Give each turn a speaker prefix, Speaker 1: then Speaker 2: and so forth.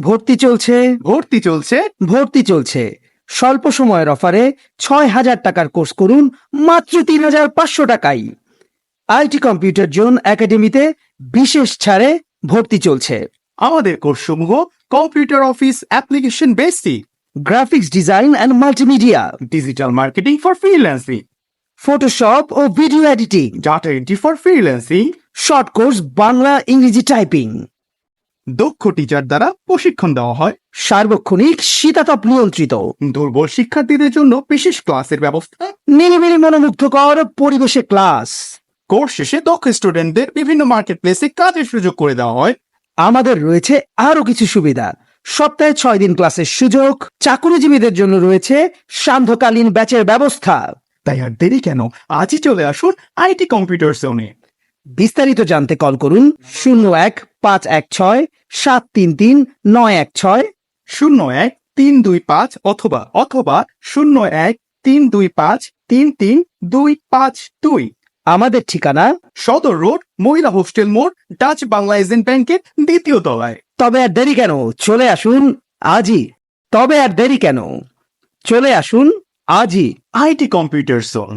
Speaker 1: ভর্তি চলছে।
Speaker 2: ভর্তি চলছে।
Speaker 1: ভর্তি চলছে। স্বল্প সময়ের অফারে ছয় হাজার টাকার কোর্স করুন মাত্র তিন হাজার পাঁচশো টাকায়। আইটি কম্পিউটার জোন একাডেমিতে বিশেষ ছাড়ে ভর্তি চলছে।
Speaker 2: আমাদের কোর্সসমূহ computer office application basic
Speaker 1: graphics design and multimedia.
Speaker 2: Digital marketing for freelancing.
Speaker 1: Photoshop O video editing.
Speaker 2: Data entry for freelancing
Speaker 1: short course Bangla ইংরেজি টাইপিং।
Speaker 2: দক্ষ টিচার দ্বারা প্রশিক্ষণ দেওয়া হয়।
Speaker 1: সার্বক্ষণিক শীতাতপ নিয়ন্ত্রিত।
Speaker 2: দুর্বল শিক্ষার্থীদের জন্য বিশেষ ক্লাসের ব্যবস্থা।
Speaker 1: নিরিবিলি মনোমুগ্ধকর পরিবেশে ক্লাস।
Speaker 2: কোর্স শেষে দক্ষ স্টুডেন্টদের বিভিন্ন মার্কেট প্লেসে কাজের সুযোগ করে দেওয়া হয়।
Speaker 1: আমাদের রয়েছে আরও কিছু সুবিধা। সপ্তাহে ছয় দিন ক্লাসের সুযোগ। চাকুরিজীবীদের জন্য রয়েছে সান্ধ্যকালীন ব্যাচের ব্যবস্থা।
Speaker 2: তাই আর দেরি কেন? আজই চলে আসুন আইটি কম্পিউটার জোনে।
Speaker 1: বিস্তারিত জানতে কল করুন শূন্য এক পাঁচ এক ছয় সাত তিন তিন নয় এক ছয়
Speaker 2: শূন্য এক তিন দুই পাঁচ অথবা অথবা শূন্য এক তিন দুই পাঁচ তিন তিন দুই পাঁচ দুই।
Speaker 1: আমাদের ঠিকানা
Speaker 2: সদর রোড, মহিলা হোস্টেল মোড়, ডাচ বাংলা এজেন্ট ব্যাংকের দ্বিতীয় তলায়।
Speaker 1: তবে আর দেরি কেন? চলে আসুন আজই। তবে আর দেরি কেন? চলে আসুন আজই।
Speaker 2: IT computer zone